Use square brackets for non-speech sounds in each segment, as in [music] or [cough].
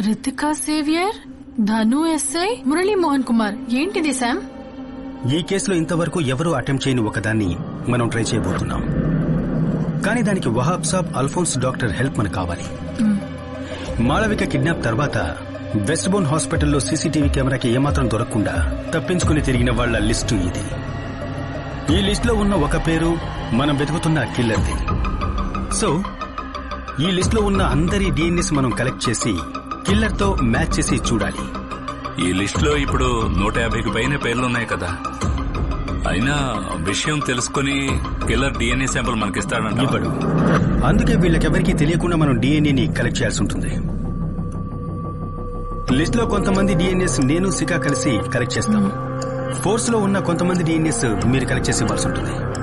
Ritika Xavier Dhanu SI Murali Mohan Kumar ఏంటిది Sam ఈ కేసులో ఇంతవరకు ఎవరూ అటెంప్ట్ చేయని ఒకదాన్ని మనం ట్రై చేయబోతున్నాం. కానీ దానికి Wahab saab Alphonse doctor help మనకు కావాలి. మాళవిక కిడ్నాప్ తర్వాత వెస్ట్ బోన్ హాస్పిటల్లో సీసీటీవీ కెమెరాకి ఏమాత్రం దొరకకుండా తప్పించుకుని తిరిగిన వాళ్ళ లిస్టు ఇది. ఈ లిస్టులో ఉన్న ఒక పేరు మనం వెతుకుతున్న కిల్లర్ది. సో ఈ లిస్టులో ఉన్న అందరి డిఎన్ఎస్ మనం కలెక్ట్ చేసి కిల్లర్తో మ్యాచ్ చేసి చూడాలి. ఈ లిస్ట్లో ఇప్పుడు నూట యాభైకి పైన పేర్లున్నాయి కదా. అయినా విషయం తెలుసుకుని కిల్లర్ డిఎన్ఏ శాంపుల్ మనకిస్తాడంట ఇవ్వడు. అందుకే వీళ్ళకెవరికీ తెలియకుండా మనం డిఎన్ఏని కలెక్ట్ చేయాల్సి ఉంటుంది. లిస్ట్లో కొంతమంది డిఎన్ఎస్ నేను సికా కలిసి కలెక్ట్ చేస్తాం. ఫోర్స్లో ఉన్న కొంతమంది డిఎన్ఎస్ మీరు కలెక్ట్ చేసి ఇవ్వాల్సి ఉంటుంది.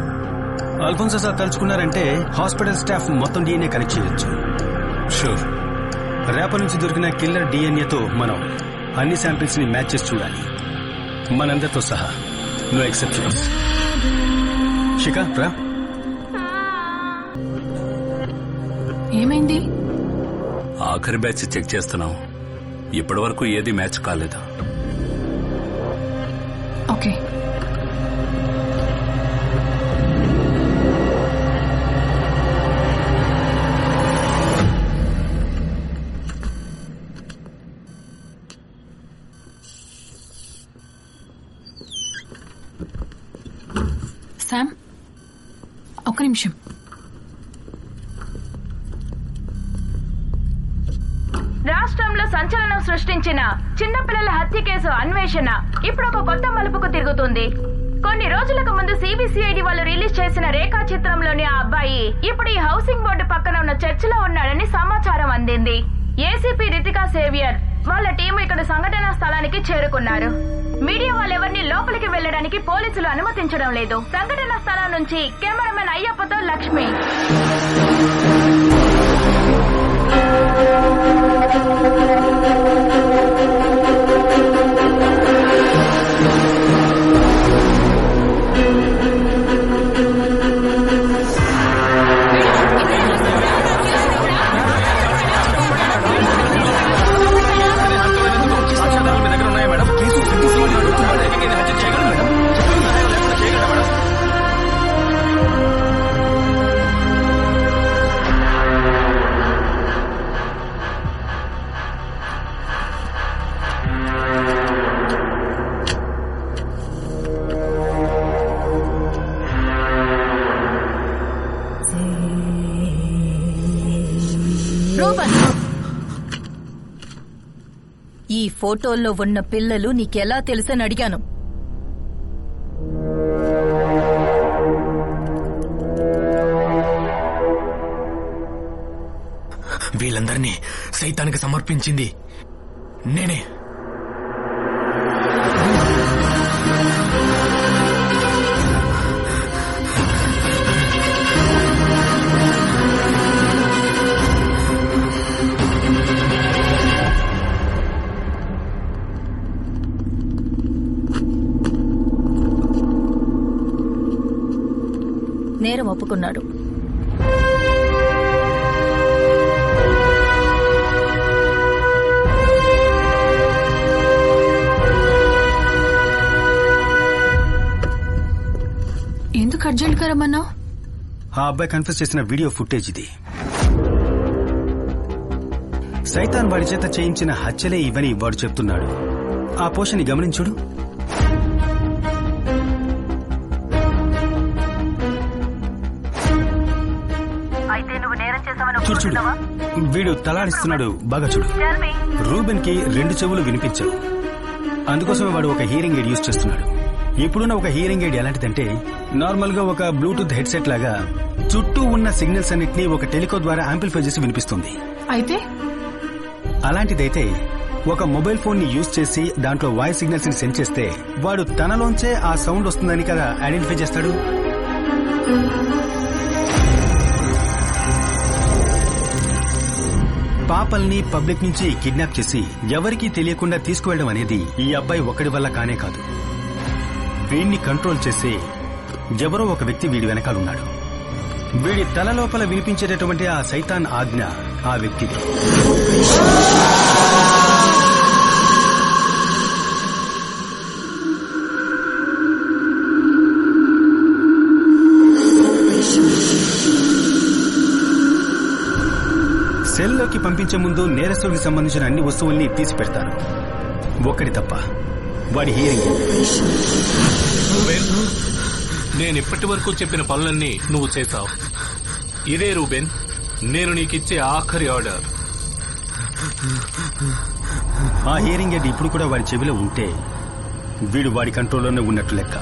అల్ఫోన్సో సార్ తలుచుకున్నారంటే హాస్పిటల్ స్టాఫ్ మొత్తం డిఎన్ఏ కలెక్ట్ చేయొచ్చు. షూర్ రేపటి నుంచి దొరికిన కిల్లర్ డిఎన్ఏతో మనం అన్ని శాంపిల్స్ని మ్యాచ్ చేసి చూడాలి. మనందరితో సహా. నో ఎక్సెప్షన్స్ శిఖా రా. ఏమైంది? ఆఖరి బ్యాచ్ చెక్ చేస్తున్నాం ఇప్పటి వరకు ఏది మ్యాచ్ కాలేదు. ఓకే. శామ్ ఒక్క నిమిషం. రాష్ట్రంలో సంచలనం సృష్టించిన చిన్నపిల్లల హత్య కేసు అన్వేషణ ఇప్పుడు ఒక కొత్త మలుపుకు తిరుగుతుంది. కొన్ని రోజులకు ముందు సిబిసిఐడి వాళ్ళు రిలీజ్ చేసిన రేఖా చిత్రంలోని ఆ అబ్బాయి ఇప్పుడు ఈ హౌసింగ్ బోర్డు పక్కన ఉన్న చర్చిలో ఉన్నాడని సమాచారం అందింది. ఏసీపీ రితికా సేవియర్ వాళ్ళ టీం ఇక్కడ సంఘటనా స్థలానికి చేరుకున్నారు. మీడియా వాళ్ళెవరిని లోపలికి వెళ్ళడానికి పోలీసులు అనుమతించడం లేదు. సంఘటనా స్థలం నుంచి కెమెరామెన్ అయ్యప్పతో లక్ష్మి. ఫోటోల్లో ఉన్న పిల్లలు నీకెలా తెలుసని అడిగాను. వీళ్ళందరినీ సైతానికి సమర్పించింది నేనే. నేరం ఒప్పుకున్నాడు. ఎందుకు అర్జెంట్గా రమ్మన్నావు? ఆ అబ్బాయి కన్ఫ్యూజ్ చేసిన వీడియో ఫుటేజ్ ఇది. సైతాన్ వాడి చేత చేయించిన హత్యలే ఇవని వాడు చెప్తున్నాడు. ఆ పోషని గమనించుడు. చూడు చూడు. వీడు తలాడిస్తున్నాడు. బాగా చూడు. రూబెన్కి రెండు చెవులు వినిపించవు. అందుకోసమే వాడు ఒక హీరింగ్ ఎయిడ్ యూజ్ చేస్తున్నాడు. ఇప్పుడున్న ఒక హీరింగ్ ఎయిడ్ ఎలాంటిదంటే నార్మల్గా ఒక బ్లూటూత్ హెడ్సెట్ లాగా చుట్టూ ఉన్న సిగ్నల్స్ అన్నిటినీ ఒక టెలికో ద్వారా యాంప్లిఫై చేసి వినిపిస్తుంది. అయితే? అలాంటిదైతే ఒక మొబైల్ ఫోన్ని యూజ్ చేసి దాంట్లో వాయిస్ సిగ్నల్స్ని సెండ్ చేస్తే వాడు తనలోంచే ఆ సౌండ్ వస్తుందని కదా ఐడెంటిఫై చేస్తాడు? పాపల్ని పబ్లిక్ నుంచి కిడ్నాప్ చేసి ఎవరికీ తెలియకుండా తీసుకువెళ్ళడం అనేది ఈ అబ్బాయి ఒక్కడి వల్ల కానే కాదు. వీణ్ణి కంట్రోల్ చేసే ఎవరో ఒక వ్యక్తి వీడి వెనకాలన్నాడు వీడి తల లోపల వినిపించేటటువంటి ఆ సైతాన్ ఆజ్ఞ ఆ వ్యక్తిది. పంపించే ముందు నేరస్తుడికి సంబంధించిన అన్ని వస్తువుల్ని తీసి పెడతారు ఒక్కడి తప్ప వాడి హియరింగ్ రూబెన్ నేను ఇప్పటి వరకు చెప్పిన పనులన్నీ నువ్వు చేశావు. ఇదే రూబెన్ నేను నీకిచ్చే ఆఖరి ఆర్డర్. ఆ హియరింగ్ ఎయిడ్ ఇప్పుడు కూడా వాడి చెవిలో ఉంటే వీడు వాడి కంట్రోల్లోనే ఉన్నట్టు లెక్క.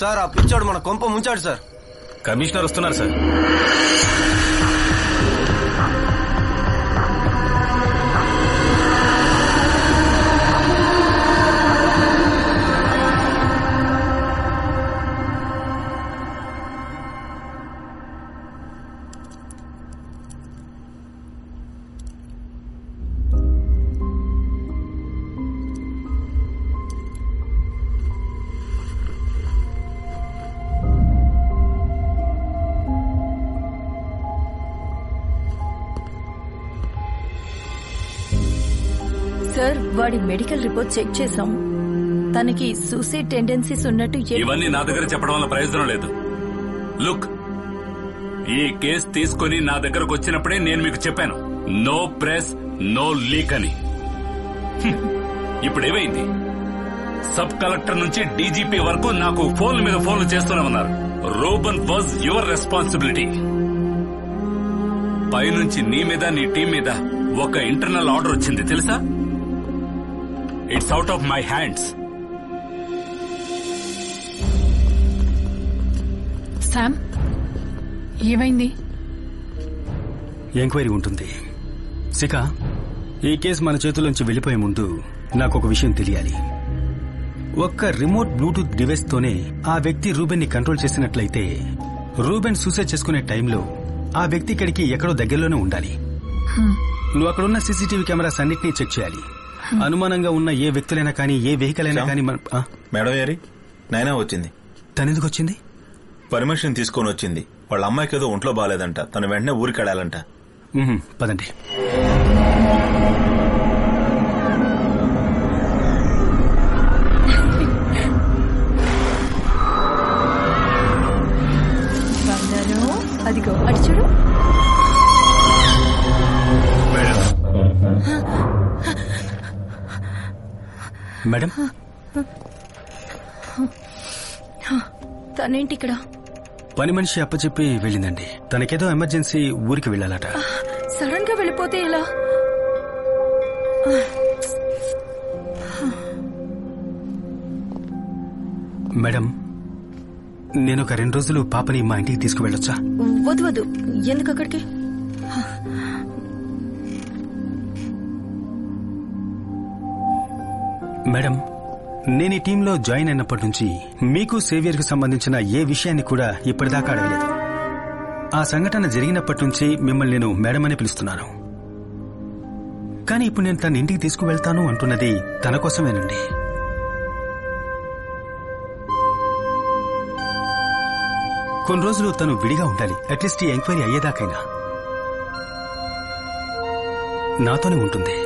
సార్ ఆ పిచ్చోడు మన కొంప ముంచాడు సార్. కమిషనర్ వస్తున్నారు సార్. వాడి మెడికల్ రిపోర్ట్ చెక్ చేశాం. తనకి సూసైడ్ టెండెన్సీస్ ఉన్నట్టు ఏ- ఇవన్నీ నా దగ్గర చెప్పడం వల్ల ప్రయోజనం లేదు. లుక్ ఈ కేసు తీసుకొని నా దగ్గరకు వచ్చినప్పుడే నేను మీకు చెప్పాను. నో ప్రెస్ నో లీక్ అని. హ్మ్. ఇప్పుడు ఏమైంది? సబ్ కలెక్టర్ నుంచి డీజీపీ వరకు నాకు ఫోన్ల మీద ఫోన్లు చేస్తూనే ఉన్నారు. రోబన్ వాజ్ యువర్ రెస్పాన్సిబిలిటీ పైనుంచి నీ మీద నీ టీం మీద ఒక ఇంటర్నల్ ఆర్డర్ వచ్చింది తెలుసా? It's out of my hands Sam ఏమైంది? ఎంక్వైరీ ఉంటుంది. శిఖ ఈ కేసు మన చేతుల్లోంచి వెళ్ళిపోయే ముందు నాకు ఒక విషయం తెలియాలి. ఒక్క రిమోట్ బ్లూటూత్ డివైస్ తోనే ఆ వ్యక్తి రూబెన్ని కంట్రోల్ చేసినట్లయితే రూబెన్ సూసైడ్ చేసుకునే టైంలో ఆ వ్యక్తి ఇక్కడికి ఎక్కడో దగ్గరలోనే ఉండాలి. నువ్వు అక్కడున్న సీసీటీవీ కెమెరాస్ అన్నిటినీ చెక్ చేయాలి. అనుమానంగా ఉన్న ఏ వ్యక్తులైనా కానీ ఏ వెహికల్ అయినా కానీ మన ఆ, మేడం ఏరి నైనా వచ్చింది. తనెందుకు వచ్చింది పర్మిషన్ తీసుకొని వచ్చింది. వాళ్ళ అమ్మాయికి ఏదో ఒంట్లో బాగాలేదంట. తను వెంటనే ఊరికి వెళ్ళాలంట. ఉహుం, పదండి. బంగారం అదిగో అటు చూడు. మేడం. తనేంటి ఇక్కడ పని మనిషి అప్పచెప్పి వెళ్ళిందండి. తనకేదో ఎమర్జెన్సీ ఊరికి వెళ్ళాలట. సడన్గా వెళ్ళిపోతే ఎలా? మేడం నేను ఒక రెండు రోజులు పాపని మా ఇంటికి తీసుకువెళ్ళొచ్చా? వద్దు వద్దు. ఎందుకు అక్కడికి మేడం నేను ఈ టీంలో జాయిన్ అయినప్పటి నుంచి మీకు సేవియర్కు సంబంధించిన ఏ విషయాన్ని కూడా ఇప్పటిదాకా అడగలేదు. ఆ సంఘటన జరిగినప్పటి నుంచి మిమ్మల్ని నేను మేడం అని పిలుస్తున్నాను. కానీ ఇప్పుడు నేను తన ఇంటికి తీసుకువెళ్తాను అంటున్నది తన కోసమేనండి. కొన్ని రోజులు తను విడిగా ఉండాలి. అట్లీస్ట్ ఈ ఎంక్వైరీ అయ్యేదాకైనా. నాతోనే ఉంటుంది.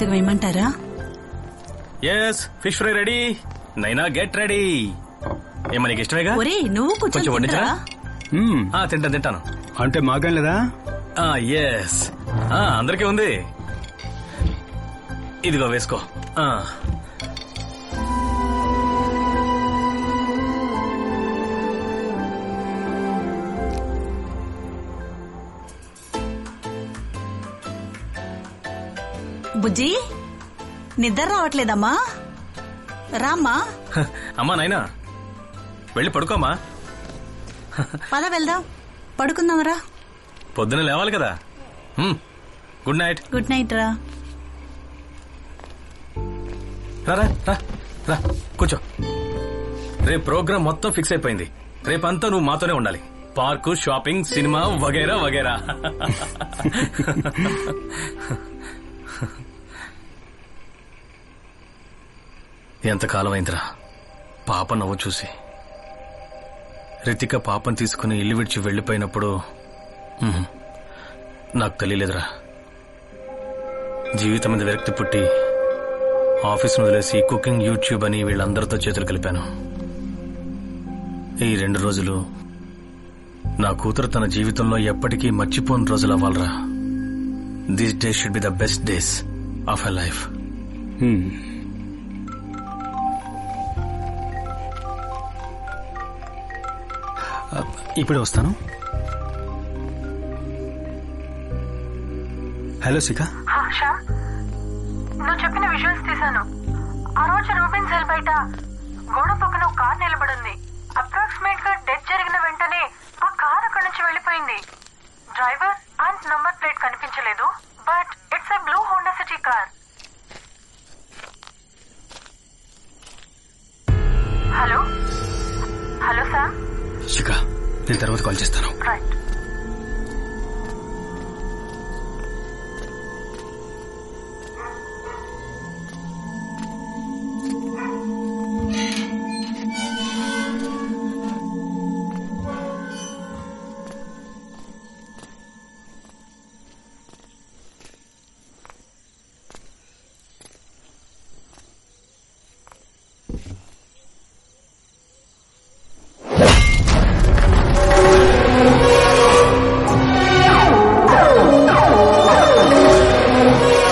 సంతకం ఏమంటారా yes fish fry ready Naina get ready ఏమో నీకు ఇష్టమేగా? ఒరే నువ్వు కొంచెం? తింటారా? మ్మ్. ఆ, తింటాను తింటాను. అంటే మాకేం లేదా? ఎస్ అందరికీ ఉంది. ఇదిగో వేసుకో. ఆ. బుజ్జి నిద్ర రావట్లేదమ్మా. రామ్మా. [laughs] అమ్మా నాయనా వెళ్ళి పడుకోమా పద వెళ్దాం. పడుకుందాంరా. పొద్దున లేవాలి కదా. గుడ్ నైట్ గుడ్ నైట్ రా. కూర్చో. రేపు ప్రోగ్రామ్ మొత్తం ఫిక్స్ అయిపోయింది. రేపంతా నువ్వు మాతోనే ఉండాలి. పార్కు షాపింగ్ సినిమా వగైరా వగైరా. [laughs] ఎంతకాలమైందిరా? పాప నవ్వు చూసి. రితిక పాపను తీసుకుని ఇల్లు విడిచి వెళ్ళిపోయినప్పుడు నాకు తెలియలేదురా. జీవితం మీద విరక్తి పుట్టి ఆఫీస్ను వదిలేసి కుకింగ్ యూట్యూబ్ అని వీళ్ళందరితో చేతులు కలిపాను. ఈ రెండు రోజులు నా కూతురు తన జీవితంలో ఎప్పటికీ మర్చిపోని రోజులు అవ్వాలరా. This day should be the best days of a life ఇప్పుడే వస్తాను. హలో శిఖ. నువ్వు చెప్పిన విజువల్స్ తీశాను. ఆ రోజు రూబిన్ సెల్ బయట గోడ పక్కన ఒక కార్ నిలబడింది. అప్రాక్సిమేట్గా డెత్ జరిగిన వెంటనే ఆ కార్ అక్కడి నుంచి వెళ్ళిపోయింది. డ్రైవర్ అండ్ నంబర్ ప్లేట్ కనిపించలేదు but it's a blue Honda City car. Hello? Hello Sam Shikha. నేను తర్వాత కాల్ చేస్తాను.